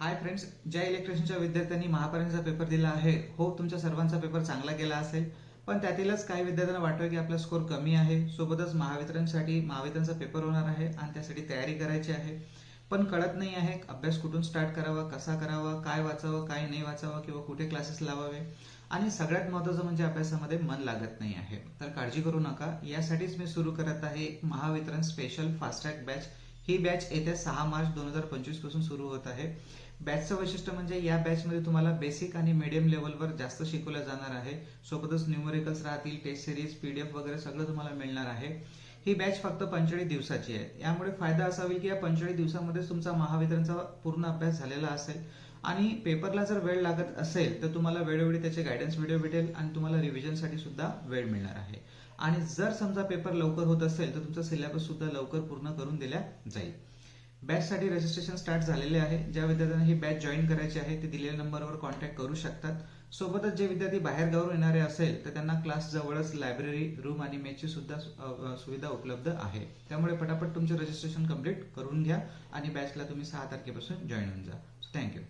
Hi friends ज्या इलेक्ट्रिशियनच्या विद्यार्थ्यांनी महापर्यंतचा paper दिला आहे. हो तुमच्या सर्वांचा पेपर चांगला गेला असेल. पण त्यातीलच काही विद्यार्थ्यांना वाटतं की आपला स्कोर कमी आहे. सोबतच महावितरणसाठी महावितरणचा पेपर होणार आहे आणि त्यासाठी तयारी करायची आहे. पण कळत नाही आहे अभ्यास कुठून स्टार्ट करावा कसा करावा काय वाचावं काय नाही वाचावं किंवा कुठे क्लासेस लावावे. आणि सगळ्यात महत्त्वाचं म्हणजे अभ्यासामध्ये मन लागत नाही आहे. तर काळजी करू नका. यासाठीच मी सुरू करत आहे महावितरण स्पेशल फास्टॅग बॅच ही बॅच येत्या सहा मार्च दोन हजार पंचवीसपासून सुरू होत आहे. बॅचचं वैशिष्ट्य म्हणजे या बॅचमध्ये तुम्हाला बेसिक आणि मीडियम लेवलवर जास्त शिकवलं जाणार आहे. सोबतच न्यूमरिकल्स राहतील टेस्ट सिरीज पीडीएफ वगैरे सगळं तुम्हाला मिळणार आहे. ही बॅच फक्त पंचेचाळीस दिवसाची आहे. यामुळे फायदा असा होईल की या पंचेचाळीस दिवसामध्ये तुमचा महावितरणचा पूर्ण अभ्यास झालेला असेल आणि पेपरला जर वेळ लागत असेल तर तुम्हाला वेळोवेळी त्याचे गायडन्स व्हिडिओ भेटेल आणि तुम्हाला रिव्हिजनसाठी सुद्धा वेळ मिळणार आहे. आणि जर समजा पेपर लवकर होत असेल तर तुमचा सिलेबस सुद्धा लवकर पूर्ण करून दिल्या जाईल. बॅचसाठी रजिस्ट्रेशन स्टार्ट झालेले आहे. ज्या विद्यार्थ्यांना ही बॅच जॉईन करायची आहे ते दिलेल्या नंबरवर कॉन्टॅक्ट करू शकतात. सोबतच जे विद्यार्थी बाहेर गावून येणारे असेल तर त्यांना क्लास जवळच लायब्ररी रूम आणि मेसची सुद्धा सुविधा उपलब्ध आहे. त्यामुळे पटापट तुमचे रजिस्ट्रेशन कंप्लीट करून घ्या आणि बॅचला तुम्ही सहा तारखेपासून जॉईन होऊन जा. थँक्यू